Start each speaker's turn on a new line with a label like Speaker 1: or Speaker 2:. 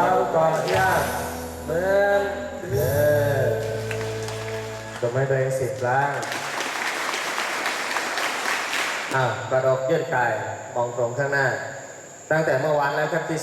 Speaker 1: าวกอดยากเมืองเออจบไม่ได้เองสิบล้างอ่ากระดกยื่นกายมองตรงข้างหน้า ตั้งแต่เมื่อวานแล้วครับที่